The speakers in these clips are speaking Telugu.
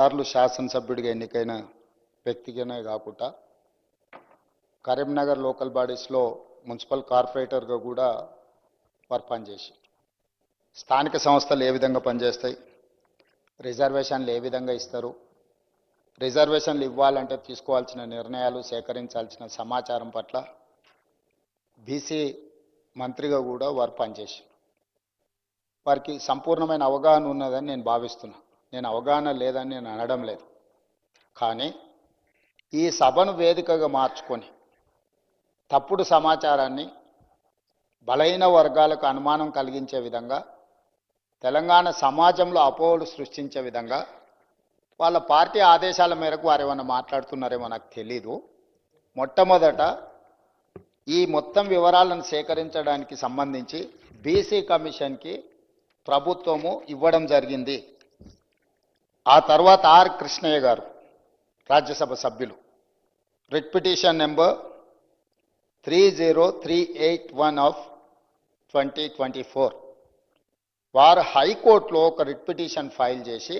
సార్లు శాసనసభ్యుడిగా ఎన్నికైన వ్యక్తిగానే కాకుండా కరీంనగర్ లోకల్ బాడీస్లో మున్సిపల్ కార్పొరేటర్గా కూడా వారు పనిచేసి స్థానిక సంస్థలు ఏ విధంగా పనిచేస్తాయి రిజర్వేషన్లు ఏ విధంగా ఇస్తారు రిజర్వేషన్లు ఇవ్వాలంటే తీసుకోవాల్సిన నిర్ణయాలు సేకరించాల్సిన సమాచారం పట్ల బీసీ మంత్రిగా కూడా వారు పనిచేసి వారికి సంపూర్ణమైన అవగాహన ఉన్నదని నేను భావిస్తున్నా. నేను అవగాహన లేదని నేను అనడం లేదు. కానీ ఈ సభను వేదికగా మార్చుకొని తప్పుడు సమాచారాన్ని బలహీన వర్గాలకు అనుమానం కలిగించే విధంగా తెలంగాణ సమాజంలో అపోహలు సృష్టించే విధంగా వాళ్ళ పార్టీ ఆదేశాల మేరకు వారు ఏమైనా మాట్లాడుతున్నారేమో నాకు తెలీదు. మొట్టమొదట ఈ మొత్తం వివరాలను సేకరించడానికి సంబంధించి బీసీ కమిషన్కి ప్రభుత్వము ఇవ్వడం జరిగింది. ఆ తర్వాత ఆర్ కృష్ణయ్య గారు రాజ్యసభ సభ్యులు. Writ petition number three zero three eight one of twenty twenty four. వారు హైకోర్టులో ఒక రిట్ పిటిషన్ ఫైల్ చేసి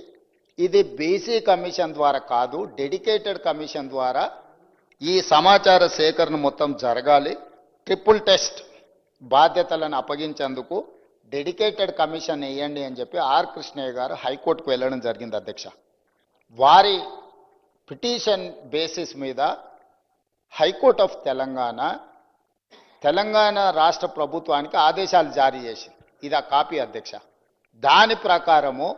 ఇది బీసీ కమిషన్ ద్వారా కాదు డెడికేటెడ్ కమిషన్ ద్వారా ఈ సమాచార సేకరణ మొత్తం జరగాలి. ట్రిపుల్ టెస్ట్ బాధ్యతలను అప్పగించేందుకు డెడికేటెడ్ కమిషన్ వేయండి అని చెప్పి ఆర్ కృష్ణయ్య గారు హైకోర్టుకు వెళ్ళడం జరిగింది అధ్యక్ష. వారి పిటిషన్ బేసిస్ మీద high court of Telangana Telangana రాష్ట్ర ప్రభుత్వానికి ఆదేశాలు జారీ చేసింది. ఇది ఆ కాపీ అధ్యక్ష. దాని ప్రకారము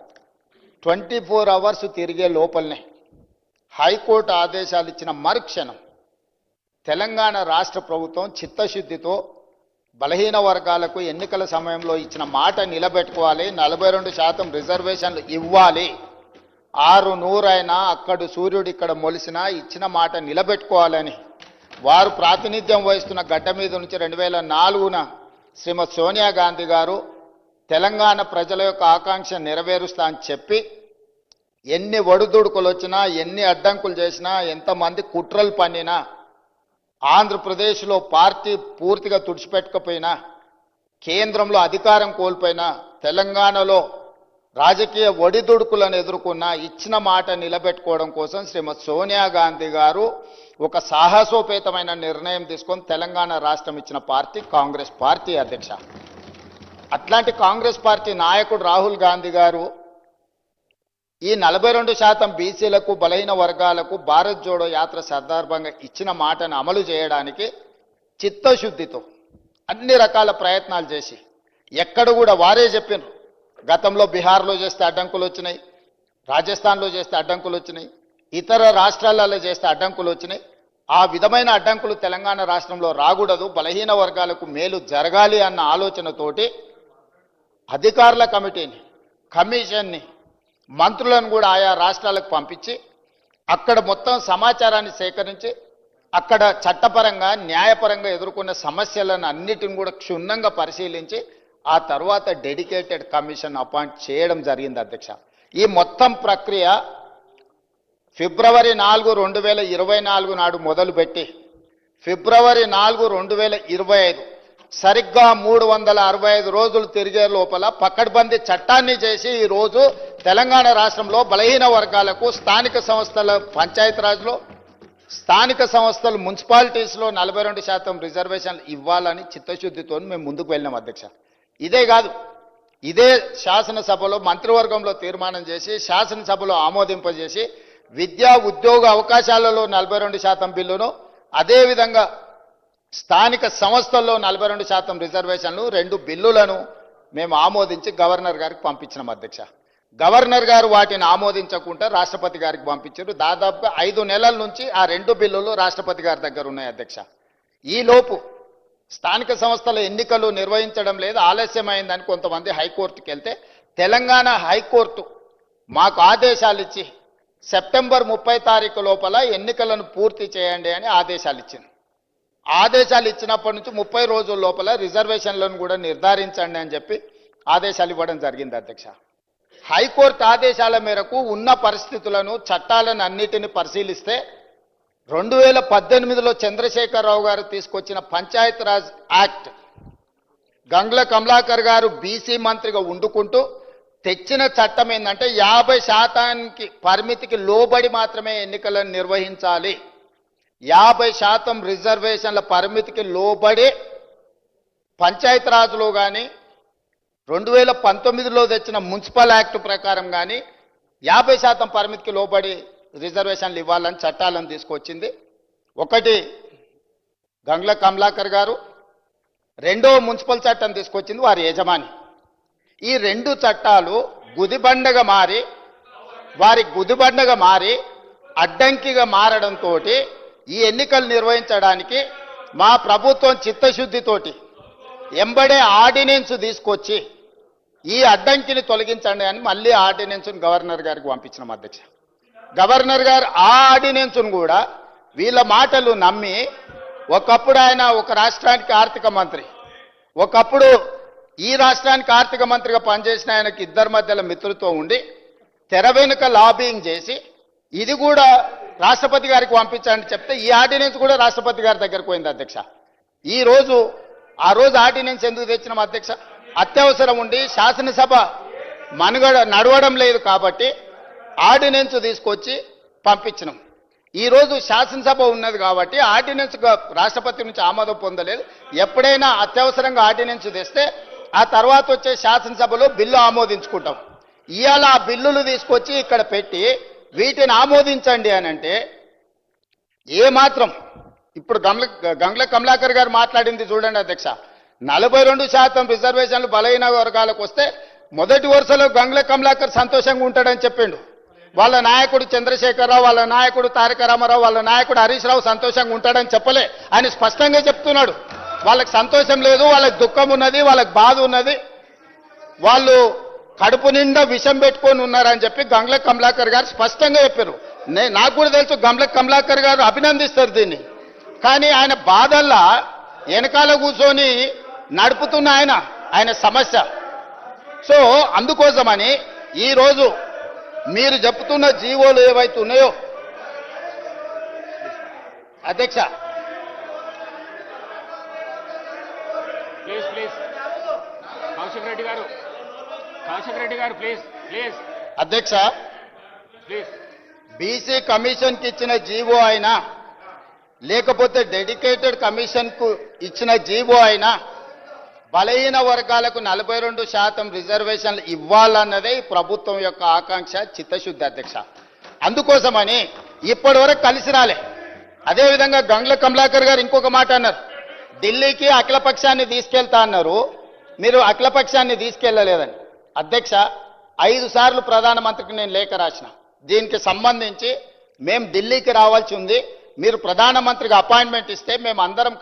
ట్వంటీ ఫోర్ అవర్స్ తిరిగే లోపలనే హైకోర్టు ఆదేశాలు ఇచ్చిన మరుక్షణం తెలంగాణ రాష్ట్ర ప్రభుత్వం చిత్తశుద్ధితో బలహీన వర్గాలకు ఎన్నికల సమయంలో ఇచ్చిన మాట నిలబెట్టుకోవాలి నలభై రెండు శాతం రిజర్వేషన్లు ఇవ్వాలి. ఆరు నూరైనా అక్కడు సూర్యుడు ఇక్కడ మొలిసినా ఇచ్చిన మాట నిలబెట్టుకోవాలని. వారు ప్రాతినిధ్యం వహిస్తున్న గడ్డ మీద నుంచి రెండు వేల నాలుగున శ్రీమతి సోనియా గాంధీ గారు తెలంగాణ ప్రజల యొక్క ఆకాంక్ష నెరవేరుస్తా అని చెప్పి ఎన్ని ఒడిదుడుకులు వచ్చినా ఎన్ని అడ్డంకులు చేసినా ఎంతమంది కుట్రలు పన్నినా ఆంధ్రప్రదేశ్లో పార్టీ పూర్తిగా తుడిచిపెట్టకపోయినా కేంద్రంలో అధికారం కోల్పోయినా తెలంగాణలో రాజకీయ ఒడిదుడుకులను ఎదుర్కొన్న ఇచ్చిన మాట నిలబెట్టుకోవడం కోసం శ్రీమతి సోనియా గాంధీ గారు ఒక సాహసోపేతమైన నిర్ణయం తీసుకొని తెలంగాణ రాష్ట్రం ఇచ్చిన పార్టీ కాంగ్రెస్ పార్టీ అధ్యక్ష. అట్లాంటి కాంగ్రెస్ పార్టీ నాయకుడు రాహుల్ గాంధీ గారు ఈ నలభై రెండు శాతం బీసీలకు బలహీన వర్గాలకు భారత్ జోడో యాత్ర సందర్భంగా ఇచ్చిన మాటను అమలు చేయడానికి చిత్తశుద్ధితో అన్ని రకాల ప్రయత్నాలు చేసి ఎక్కడ కూడా వారే చెప్పినారు గతంలో బీహార్లో చేస్తే అడ్డంకులు వచ్చినాయి రాజస్థాన్లో చేస్తే అడ్డంకులు వచ్చినాయి ఇతర రాష్ట్రాలలో చేస్తే అడ్డంకులు వచ్చినాయి. ఆ విధమైన అడ్డంకులు తెలంగాణ రాష్ట్రంలో రాకూడదు బలహీన వర్గాలకు మేలు జరగాలి అన్న ఆలోచనతోటి అధికారుల కమిటీని కమిషన్ని మంత్రులను కూడా ఆయా రాష్ట్రాలకు పంపించి అక్కడ మొత్తం సమాచారాన్ని సేకరించి అక్కడ చట్టపరంగా న్యాయపరంగా ఎదుర్కొన్న సమస్యలను అన్నిటిని కూడా క్షుణ్ణంగా పరిశీలించి ఆ తర్వాత డెడికేటెడ్ కమిషన్ అపాయింట్ చేయడం జరిగింది అధ్యక్ష. ఈ మొత్తం ప్రక్రియ ఫిబ్రవరి నాలుగు రెండు వేల ఇరవై నాలుగు నాడు మొదలుపెట్టి ఫిబ్రవరి నాలుగు రెండు వేల ఇరవై ఐదు సరిగ్గా మూడు వందల అరవై ఐదు రోజులు తిరిగే లోపల పక్కడ్బందీ చట్టాన్ని చేసి ఈ రోజు తెలంగాణ రాష్ట్రంలో బలహీన వర్గాలకు స్థానిక సంస్థల పంచాయతీరాజ్లో స్థానిక సంస్థలు మున్సిపాలిటీస్లో నలభై రెండు శాతం రిజర్వేషన్లు ఇవ్వాలని చిత్తశుద్ధితో మేము ముందుకు వెళ్ళినాం అధ్యక్ష. ఇదే కాదు ఇదే శాసనసభలో మంత్రివర్గంలో తీర్మానం చేసి శాసనసభలో ఆమోదింపజేసి విద్యా ఉద్యోగ అవకాశాలలో నలభై రెండు శాతం బిల్లును అదేవిధంగా స్థానిక సంస్థల్లో నలభై రెండు శాతం రిజర్వేషన్లు రెండు బిల్లులను మేము ఆమోదించి గవర్నర్ గారికి పంపించినాం అధ్యక్ష. గవర్నర్ గారు వాటిని ఆమోదించకుండా రాష్ట్రపతి గారికి పంపించారు. దాదాపుగా ఐదు నెలల నుంచి ఆ రెండు బిల్లులు రాష్ట్రపతి గారి దగ్గర ఉన్నాయి అధ్యక్ష. ఈలోపు స్థానిక సంస్థల ఎన్నికలు నిర్వహించడం లేదు ఆలస్యమైందని కొంతమంది హైకోర్టుకి వెళ్తే తెలంగాణ హైకోర్టు మాకు ఆదేశాలు ఇచ్చి సెప్టెంబర్ ముప్పై తారీఖు లోపల ఎన్నికలను పూర్తి చేయండి అని ఆదేశాలు ఇచ్చింది ఆదేశాలు ఇచ్చినప్పటి నుంచి ముప్పై రోజుల లోపల రిజర్వేషన్లను కూడా నిర్ధారించండి అని చెప్పి ఆదేశాలు ఇవ్వడం జరిగింది అధ్యక్ష. హైకోర్టు ఆదేశాల మేరకు ఉన్న పరిస్థితులను చట్టాలను అన్నిటిని పరిశీలిస్తే రెండు వేల పద్దెనిమిదిలో చంద్రశేఖరరావు గారు తీసుకొచ్చిన పంచాయతీరాజ్ యాక్ట్ గంగ్ల కమలాకర్ గారు బీసీ మంత్రిగా ఉండుకుంటూ తెచ్చిన చట్టం ఏంటంటే యాభై శాతానికి పరిమితికి లోబడి మాత్రమే ఎన్నికలను నిర్వహించాలి. యాభై శాతం రిజర్వేషన్ల పరిమితికి లోబడి పంచాయతీరాజ్లో కానీ రెండు వేల పంతొమ్మిదిలో తెచ్చిన మున్సిపల్ యాక్ట్ ప్రకారం కానీ యాభై శాతం పరిమితికి లోబడి రిజర్వేషన్లు ఇవ్వాలని చట్టాలను తీసుకొచ్చింది. ఒకటి గంగ్ల కమలాకర్ గారు రెండో మున్సిపల్ చట్టం తీసుకొచ్చింది వారి యజమాని. ఈ రెండు చట్టాలు గుదిబండగా మారి వారి గుదిబండగా మారి అడ్డంకిగా మారడంతో ఈ ఎన్నికలు నిర్వహించడానికి మా ప్రభుత్వం చిత్తశుద్ధితోటి ఎంబడే ఆర్డినెన్స్ తీసుకొచ్చి ఈ అడ్డంకిని తొలగించండి అని మళ్ళీ ఆర్డినెన్స్ను గవర్నర్ గారికి పంపించినాం అధ్యక్ష. గవర్నర్ గారు ఆ ఆర్డినెన్స్ను కూడా వీళ్ళ మాటలు నమ్మి ఒకప్పుడు ఆయన ఒక రాష్ట్రానికి ఆర్థిక మంత్రి ఒకప్పుడు ఈ రాష్ట్రానికి ఆర్థిక మంత్రిగా పనిచేసిన ఆయనకి ఇద్దరి మధ్యలో మిత్రులతో ఉండి తెర వెనుక లాబింగ్ చేసి ఇది కూడా రాష్ట్రపతి గారికి పంపించండి చెప్తే ఈ ఆర్డినెన్స్ కూడా రాష్ట్రపతి గారి దగ్గరకు పోయింది అధ్యక్ష. ఈ రోజు ఆ రోజు ఆర్డినెన్స్ ఎందుకు తెచ్చినాం అధ్యక్ష? అత్యవసరం ఉండి శాసనసభ మనుగడ నడవడం లేదు కాబట్టి ఆర్డినెన్స్ తీసుకొచ్చి పంపించినాం. ఈ రోజు శాసనసభ ఉన్నది కాబట్టి ఆర్డినెన్స్ రాష్ట్రపతి నుంచి ఆమోదం పొందలేదు. ఎప్పుడైనా అత్యవసరంగా ఆర్డినెన్స్ తెస్తే ఆ తర్వాత వచ్చే శాసనసభలో బిల్లు ఆమోదించుకుంటాం. ఇవాళ ఆ బిల్లులు తీసుకొచ్చి ఇక్కడ పెట్టి వీటిని ఆమోదించండి అని అంటే ఏ మాత్రం ఇప్పుడు గమల గంగ్ల కమలాకర్ గారు మాట్లాడింది చూడండి అధ్యక్ష. నలభై రెండు శాతం రిజర్వేషన్లు బలహీన వర్గాలకు వస్తే మొదటి వరుసలో గంగ్ల కమలాకర్ సంతోషంగా ఉంటాడని చెప్పిండు. వాళ్ళ నాయకుడు చంద్రశేఖరరావు వాళ్ళ నాయకుడు తారక రామారావు వాళ్ళ నాయకుడు హరీష్ రావు సంతోషంగా ఉంటాడని చెప్పలే ఆయన స్పష్టంగా చెప్తున్నాడు. వాళ్ళకి సంతోషం లేదు వాళ్ళకి దుఃఖం ఉన్నది వాళ్ళకి బాధ ఉన్నది. వాళ్ళు కడుపు నిండా విషం పెట్టుకొని ఉన్నారని చెప్పి గంగ్ల కమలాకర్ గారు స్పష్టంగా చెప్పారు. నే నాకు కూడా తెలుసు గంగ్ల కమలాకర్ గారు అభినందిస్తారు దీన్ని. కానీ ఆయన బాధల్లా వెనకాల కూర్చొని నడుపుతున్న ఆయన ఆయన సమస్య. సో అందుకోసమని ఈరోజు మీరు చెప్తున్న జీవోలు ఏవైతే ఉన్నాయో అధ్యక్ష. Please please. కౌశిక్ రెడ్డి గారు. రెడ్డి గారు ప్లీజ్ ప్లీజ్ అధ్యక్ష ప్లీజ్ బీసీ కమిషన్కి ఇచ్చిన జీవో అయినా లేకపోతే డెడికేటెడ్ కమిషన్కు ఇచ్చిన జీవో అయినా బలహీన వర్గాలకు నలభై రెండు శాతం రిజర్వేషన్లు ఇవ్వాలన్నదే ప్రభుత్వం యొక్క ఆకాంక్ష చిత్తశుద్ధి అధ్యక్ష. అందుకోసమని ఇప్పటి వరకు కలిసి రాలే. అదేవిధంగా గంగ్ల కమలాకర్ గారు ఇంకొక మాట అన్నారు. ఢిల్లీకి అఖిలపక్షాన్ని తీసుకెళ్తా అన్నారు. మీరు అఖిలపక్షాన్ని తీసుకెళ్ళలేదని. అధ్యక్ష ఐదు సార్లు ప్రధానమంత్రికి నేను లేఖ రాసిన. దీనికి సంబంధించి మేము ఢిల్లీకి రావాల్సి ఉంది. మీరు ప్రధానమంత్రికి అపాయింట్మెంట్ ఇస్తే మేము అందరం